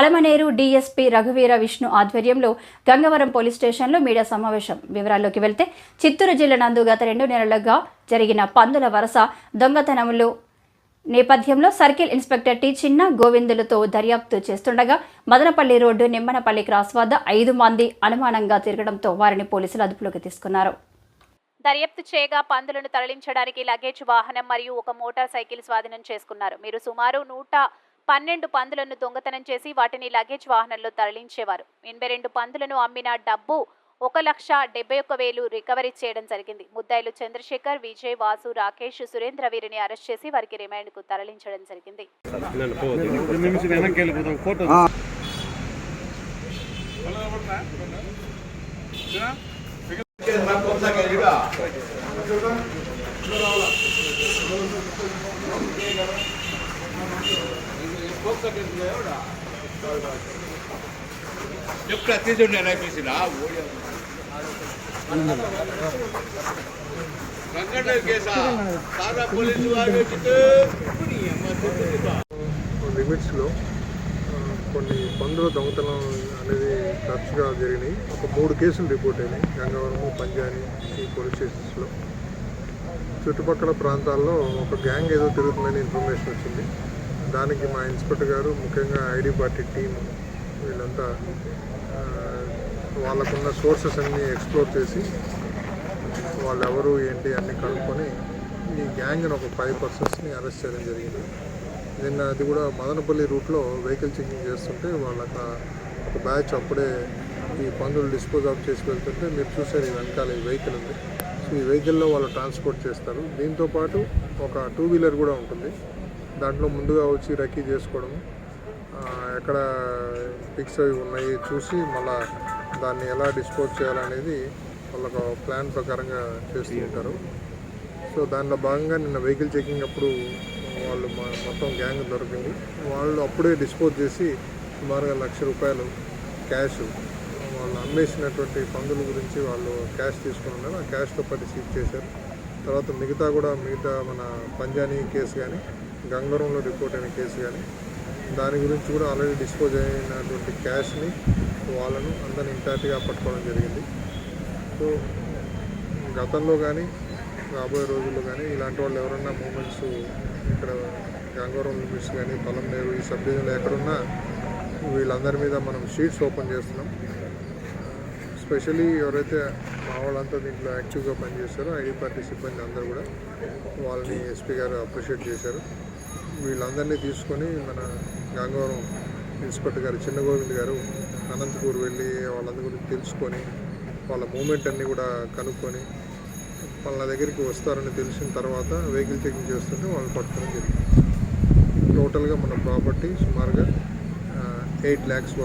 Palamaner DSP రఘువీర Vishnu ఆధ్వర్యంలో Gangavaram police స్టేషన్లో media సమావేశం. వివరాల్లోకి వెళ్తే చిత్తూరు జిల్లా నందు గత రెండు నెలలుగా జరిగిన పందుల వరస దొంగతనములు నేపథ్యంలో సర్కిల్ ఇన్స్పెక్టర్ టి చిన్న గోవిందులతో దర్యాప్తు చేస్తుండగా మదనపల్లి రోడ్డు నిమ్మనపల్లి క్రాస్ వద్ద ఐదు మంది అనుమానంగా తిరగడంతో వారిని పోలీసులు అదుపులోకి తీసుకున్నారు. దర్యాప్తు చేయగా పందులను తరలించడానికి లగేజ్ వాహనం మరియు ఒక మోటార్ సైకిల్ స్వాధీనం చేసుకున్నారు. మీరు సుమారు నూట పన్నెండు పందులను దొంగతనం చేసి వాటిని లగేజ్ వాహనంలో తరలించేవారు. ఎనభై రెండు పందులను అమ్మిన డబ్బు ఒక లక్ష డెబ్బై ఒక్క వేలు రికవరీ చేయడం జరిగింది. ముద్దాయిలు చంద్రశేఖర్ విజయ్ వాసు రాకేష్ సురేంద్ర వీరిని అరెస్ట్ చేసి వారికి రిమాండ్కు తరలించడం జరిగింది. నిమిషం కేసా సారా పోలీసు వాళ్ళు లిమిట్స్లో కొన్ని పందుల దొంగతనం అనేది తరచుగా జరిగినాయి. ఒక మూడు కేసులు రిపోర్ట్ అయినాయి. గంగవరము పంజాని ఈ పోలీస్ స్టేషన్స్లో. చుట్టుపక్కల ప్రాంతాల్లో ఒక గ్యాంగ్ ఏదో తిరుగుతుందని ఇన్ఫర్మేషన్ వచ్చింది. దానికి మా ఇన్స్పెక్టర్ గారు ముఖ్యంగా ఐడి పార్టీ టీం వీళ్ళంతా వాళ్ళకున్న సోర్సెస్ అన్నీ ఎక్స్ప్లోర్ చేసి వాళ్ళు ఎవరు ఏంటి అన్నీ కనుక్కొని ఈ గ్యాంగ్ని ఒక ఫైవ్ పర్సన్స్ని అరెస్ట్ చేయడం జరిగింది. నిన్న అది కూడా మదనపల్లి రూట్లో వెహికల్ చెకింగ్ చేస్తుంటే వాళ్ళక ఒక బ్యాచ్ అప్పుడే ఈ పందులు డిస్పోజ్ ఆఫ్ చేసి వెళ్తుంటే మీరు చూసారు ఈ వెనకాల ఈ వెహికల్ ఉంది. సో ఈ వెహికల్లో వాళ్ళు ట్రాన్స్పోర్ట్ చేస్తారు. దీంతో పాటు ఒక టూ వీలర్ కూడా ఉంటుంది. దాంట్లో ముందుగా వచ్చి రక్కీ చేసుకోవడం ఎక్కడ పిక్స్ అవి ఉన్నాయి చూసి మళ్ళా దాన్ని ఎలా డిస్పోజ్ చేయాలనేది వాళ్ళకు ప్లాన్ ప్రకారంగా చేస్తూ ఉంటారు. సో దానిలో భాగంగా నిన్న వెహికల్ చెకింగ్ అప్పుడు వాళ్ళు మొత్తం గ్యాంగ్ దొరికింది. వాళ్ళు అప్పుడే డిస్పోజ్ చేసి సుమారుగా లక్ష రూపాయలు క్యాష్ వాళ్ళు అమ్మేసినటువంటి పందుల గురించి వాళ్ళు క్యాష్ తీసుకుని ఉన్నారు. ఆ క్యాష్తో పాటు సీజ్ చేశారు. తర్వాత మిగతా కూడా మిగతా మన పంజానీ కేసు కానీ గంగవరంలో రిపోర్ట్ అయిన కేసు కానీ దాని గురించి కూడా ఆల్రెడీ డిస్పోజ్ అయినటువంటి క్యాష్ని వాళ్ళను అందరిని ఇంటాక్ట్గా పట్టుకోవడం జరిగింది. సో గతంలో కానీ రాబోయే రోజుల్లో కానీ ఇలాంటి వాళ్ళు ఎవరన్నా మూమెంట్స్ ఇక్కడ గంగవరం లిమిట్స్ కానీ పొలం నేరు ఈ సబ్ డివిజన్లో ఎక్కడున్నా వీళ్ళందరి మీద మనం షీట్స్ ఓపెన్ చేస్తున్నాం. స్పెషలీ ఎవరైతే మా వాళ్ళంతా దీంట్లో యాక్టివ్గా పనిచేస్తారో ఐడి పార్టీ సిబ్బంది అందరూ కూడా వాళ్ళని ఎస్పీ గారు అప్రిషియేట్ చేశారు. వీళ్ళందరినీ తీసుకొని మన గంగవరం ఇన్స్పెక్టర్ గారు చిన్న గోవింద్ గారు అనంతపూర్ వెళ్ళి వాళ్ళందరి గురించి తెలుసుకొని వాళ్ళ మూమెంట్ అన్నీ కూడా కనుక్కొని వాళ్ళ దగ్గరికి వస్తారని తెలిసిన తర్వాత వెహికల్ చెకింగ్ చేస్తుంటే వాళ్ళు పట్టుకోవడం జరిగింది. టోటల్గా మన ప్రాపర్టీ సుమారుగా ఎయిట్ ల్యాక్స్